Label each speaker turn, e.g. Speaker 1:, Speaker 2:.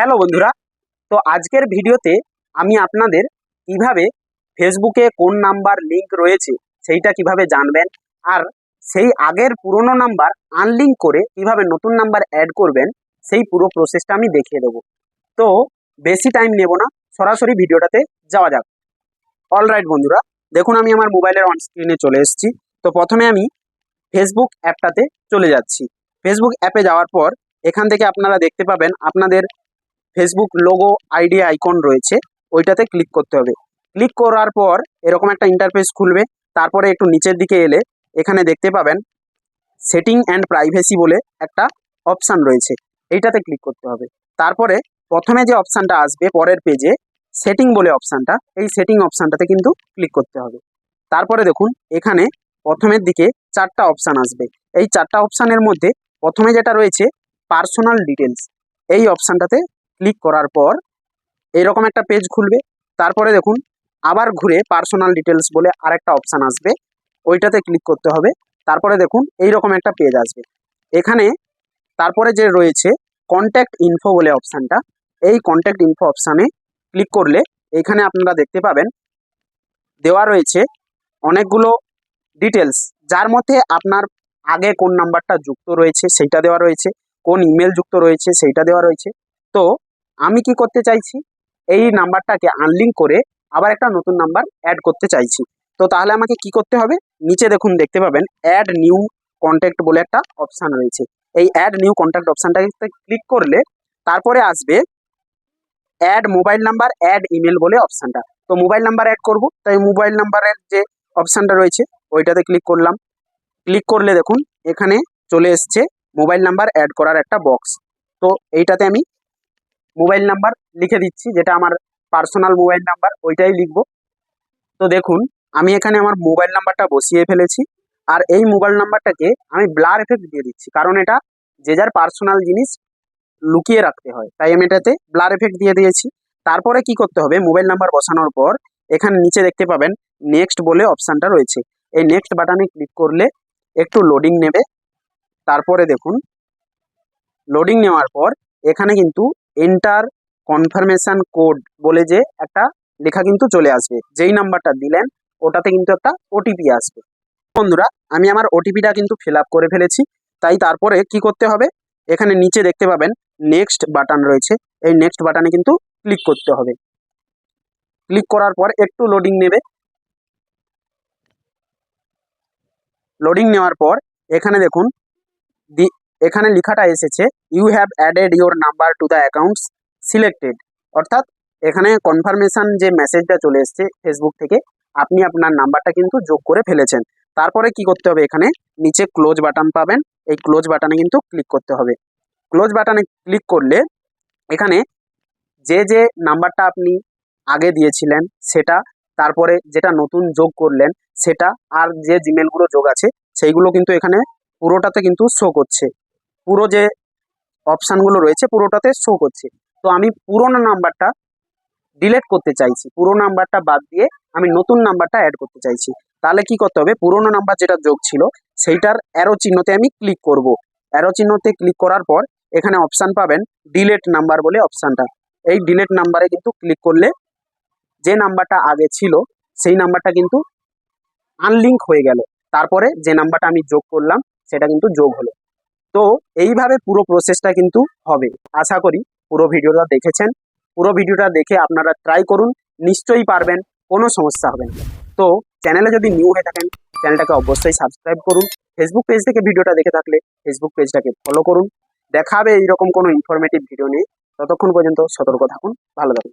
Speaker 1: Hello বন্ধুরা, তো আজকের ভিডিওতে আমি আপনাদের কীভাবে ফেসবুকে কোন নাম্বার লিংক রয়েছে সেইটা কীভাবে জানবেন আর সেই আগের পুরনো নাম্বার আনলিঙ্ক করে কীভাবে নতুন নাম্বার অ্যাড করবেন সেই পুরো প্রসেসটা আমি দেখিয়ে দেবো। তো বেশি টাইম নেব না, সরাসরি ভিডিওটাতে যাওয়া যাক। অলরাইট বন্ধুরা, দেখুন আমি আমার মোবাইলের অন স্ক্রিনে চলে এসেছি। তো প্রথমে আমি ফেসবুক অ্যাপটাতে চলে যাচ্ছি। ফেসবুক অ্যাপে যাওয়ার পর এখান থেকে আপনারা দেখতে পাবেন আপনাদের ফেসবুক লোগো আইডি আইকন রয়েছে, ওইটাতে ক্লিক করতে হবে। ক্লিক করার পর এরকম একটা ইন্টারফেস খুলবে, তারপরে একটু নিচের দিকে এলে এখানে দেখতে পাবেন সেটিং অ্যান্ড প্রাইভেসি বলে একটা অপশান রয়েছে, এইটাতে ক্লিক করতে হবে। তারপরে প্রথমে যে অপশানটা আসবে, পরের পেজে সেটিং বলে অপশানটা এই সেটিং অপশানটাতে কিন্তু ক্লিক করতে হবে। তারপরে দেখুন, এখানে প্রথমের দিকে চারটা অপশান আসবে। এই চারটা অপশানের মধ্যে প্রথমে যেটা রয়েছে পার্সোনাল ডিটেলস এই অপশানটাতে ক্লিক করার পর এরকম একটা পেজ খুলবে। তারপরে দেখুন, আবার ঘুরে পার্সোনাল ডিটেলস বলে আরেকটা অপশান আসবে। ওইটাতে ক্লিক করতে হবে। তারপরে দেখুন এই রকম একটা পেজ আসবে। এখানে তারপরে যে রয়েছে কন্ট্যাক্ট ইনফো বলে অপশানটা এই কন্ট্যাক্ট ইনফো অপশানে ক্লিক করলে এখানে আপনারা দেখতে পাবেন, দেওয়া রয়েছে অনেকগুলো ডিটেলস যার মধ্যে আপনার আগে কোন নাম্বারটা যুক্ত রয়েছে, সেইটা দেওয়া রয়েছে। কোন ইমেল যুক্ত রয়েছে, সেইটা দেওয়া রয়েছে। তো আমি কি করতে চাইছি? এই নাম্বারটাকে আনলিঙ্ক করে আবার একটা নতুন নাম্বার অ্যাড করতে চাইছি। তো তাহলে আমাকে কি করতে হবে? নিচে দেখুন, দেখতে পাবেন অ্যাড নিউ কন্ট্যাক্ট বলে একটা অপশান রয়েছে। এই অ্যাড নিউ কন্ট্যাক্ট অপশানটাকে ক্লিক করলে তারপরে আসবে add mobile number add email বলে অপশানটা তো মোবাইল নাম্বার অ্যাড করব। তাই মোবাইল নাম্বারের যে অপশানটা রয়েছে, ওইটাতে ক্লিক করলাম। ক্লিক করলে দেখুন, এখানে চলে এসছে মোবাইল নাম্বার অ্যাড করার একটা বক্স তো এইটাতে আমি মোবাইল নাম্বার লিখে দিচ্ছি, যেটা আমার পার্সোনাল মোবাইল নাম্বার, ওইটাই লিখব। তো দেখুন, আমি এখানে আমার মোবাইল নাম্বারটা বসিয়ে ফেলেছি, আর এই মোবাইল নাম্বারটাকে আমি ব্লার এফেক্ট দিয়ে দিচ্ছি, কারণ এটা যে যার পার্সোনাল জিনিস লুকিয়ে রাখতে হয়। তাই আমি এটাতে ব্লার এফেক্ট দিয়ে দিয়েছি। তারপরে কি করতে হবে? মোবাইল নাম্বার বসানোর পর এখানে নিচে দেখতে পাবেন নেক্সট বলে অপশানটা রয়েছে। এই নেক্সট বাটনে ক্লিক করলে একটু লোডিং নেবে। তারপরে দেখুন লোডিং নেওয়ার পর এখানে কিন্তু এন্টার কনফার্মেশন কোড বলে যে একটা লেখা কিন্তু চলে আসবে। যেই নাম্বারটা দিলেন, ওটাতে কিন্তু একটা ওটিপি আসবে। বন্ধুরা, আমি আমার ওটিপিটা কিন্তু ফিল করে ফেলেছি। তাই তারপরে কি করতে হবে? এখানে নিচে দেখতে পাবেন নেক্সট বাটন রয়েছে। এই নেক্সট বাটনে কিন্তু ক্লিক করতে হবে। ক্লিক করার পর একটু লোডিং নেবে। লোডিং নেওয়ার পর এখানে দেখুন এখানে লেখাটা এসেছে you have added your number to the accounts selected অর্থাৎ এখানে কনফার্মেশন যে মেসেজটা চলে এসছে ফেসবুক থেকে, আপনি আপনার নাম্বারটা কিন্তু যোগ করে ফেলেছেন। তারপরে কি করতে হবে এখানে? নিচে ক্লোজ বাটন পাবেন। এই ক্লোজ বাটনে কিন্তু ক্লিক করতে হবে। ক্লোজ বাটনে ক্লিক করলে এখানে যে যে নাম্বারটা আপনি আগে দিয়েছিলেন সেটা, তারপরে যেটা নতুন যোগ করলেন সেটা, আর যে জিমেলগুলো যোগ আছে, সেইগুলো কিন্তু এখানে পুরোটাতে কিন্তু শো করছে। পুরো যে অপশানগুলো রয়েছে পুরোটাতে শো করছে। তো আমি পুরোনো নাম্বারটা ডিলেট করতে চাইছি। পুরো নাম্বারটা বাদ দিয়ে আমি নতুন নাম্বারটা অ্যাড করতে চাইছি। তাহলে কি করতে হবে? পুরোনো নাম্বার যেটা যোগ ছিল, সেইটার অ্যারো চিহ্নতে আমি ক্লিক করব। অ্যারো চিহ্নতে ক্লিক করার পর এখানে অপশান পাবেন ডিলেট নাম্বার বলে অপশানটা এই ডিলেট নাম্বারে কিন্তু ক্লিক করলে যে নাম্বারটা আগে ছিল, সেই নাম্বারটা কিন্তু আনলিঙ্ক হয়ে গেল। তারপরে যে নাম্বারটা আমি যোগ করলাম, সেটা কিন্তু যোগ হলো। তো এইভাবে পুরো প্রসেসটা কিন্তু হবে। আশা করি পুরো ভিডিওটা দেখেছেন। পুরো ভিডিওটা দেখে আপনারা ট্রাই করুন। নিশ্চয়ই পারবেন, কোনো সমস্যা হবে না। তো চ্যানেলে যদি নিউ হয়ে থাকেন চ্যানেলটাকে অবশ্যই সাবস্ক্রাইব করুন। ফেসবুক পেজ থেকে ভিডিওটা দেখে থাকলে ফেসবুক পেজটাকে ফলো করুন। দেখাবে এইরকম কোনো ইনফরমেটিভ ভিডিও নেই ততক্ষণ পর্যন্ত সতর্ক থাকুন। ভালো থাকুন।